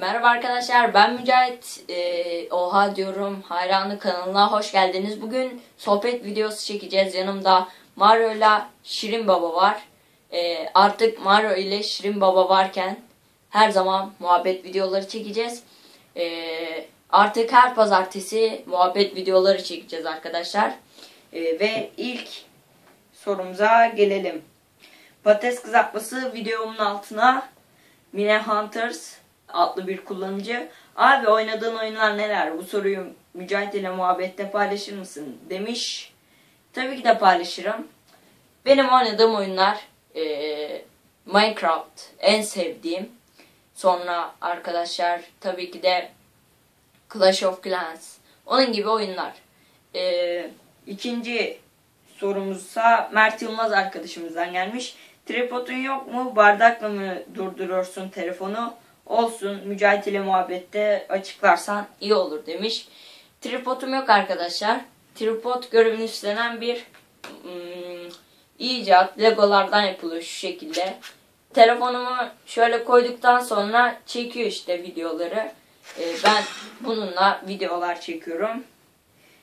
Merhaba arkadaşlar ben Mücahit Ee, Oha diyorum hayranı kanalına hoş geldiniz. Bugün sohbet videosu çekeceğiz. Yanımda Mario ile Şirin Baba var. Ee, artık Mario ile Şirin Baba varken her zaman muhabbet videoları çekeceğiz. Ee, artık her pazartesi muhabbet videoları çekeceğiz arkadaşlar. Ee, ve ilk sorumuza gelelim. Patates kızartması videomun altına Mine Hunters adlı bir kullanıcı. Abi oynadığın oyunlar neler? Bu soruyu Mücahit ile muhabbette paylaşır mısın? Demiş. Tabii ki de paylaşırım. Benim oynadığım oyunlar eee, Minecraft en sevdiğim. Sonra arkadaşlar tabii ki de Clash of Clans. Onun gibi oyunlar. Eee ikinci sorumuzsa Mert Yılmaz arkadaşımızdan gelmiş. Tripodun yok mu? Bardakla mı durduruyorsun telefonu? Olsun. Mücahit ile muhabbette açıklarsan iyi olur demiş. Tripodum yok arkadaşlar. Tripod görevini üstlenen bir hmm, icat. Legolardan yapılıyor şu şekilde. Telefonumu şöyle koyduktan sonra çekiyor işte videoları. Ee, ben bununla videolar çekiyorum.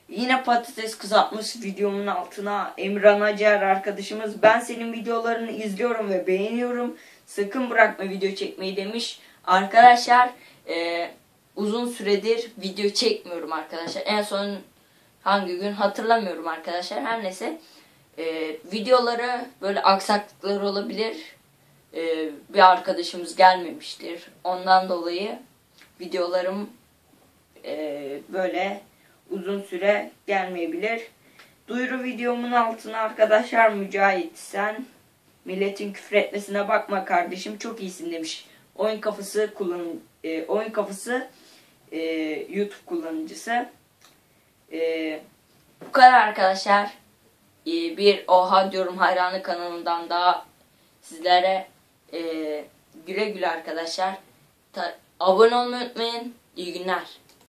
Yine patates kızartması videomun altına Emran Acar arkadaşımız ben senin videolarını izliyorum ve beğeniyorum. Sakın bırakma video çekmeyi demiş. Arkadaşlar e, uzun süredir video çekmiyorum arkadaşlar. En son hangi gün hatırlamıyorum arkadaşlar. Her neyse e, videoları böyle aksaklıklar olabilir. E, bir arkadaşımız gelmemiştir. Ondan dolayı videolarım e, böyle uzun süre gelmeyebilir. Duyuru videomun altına arkadaşlar Mücahit sen milletin küfür etmesine bakma kardeşim çok iyisin demiş. Oyun kafası kullan e, oyun kafası e, YouTube kullanıcısı. E, bu kadar arkadaşlar. E, bir Oha diyorum hayranı kanalından daha sizlere e, güle güle arkadaşlar. Ta- abone olmayı unutmayın. İyi günler.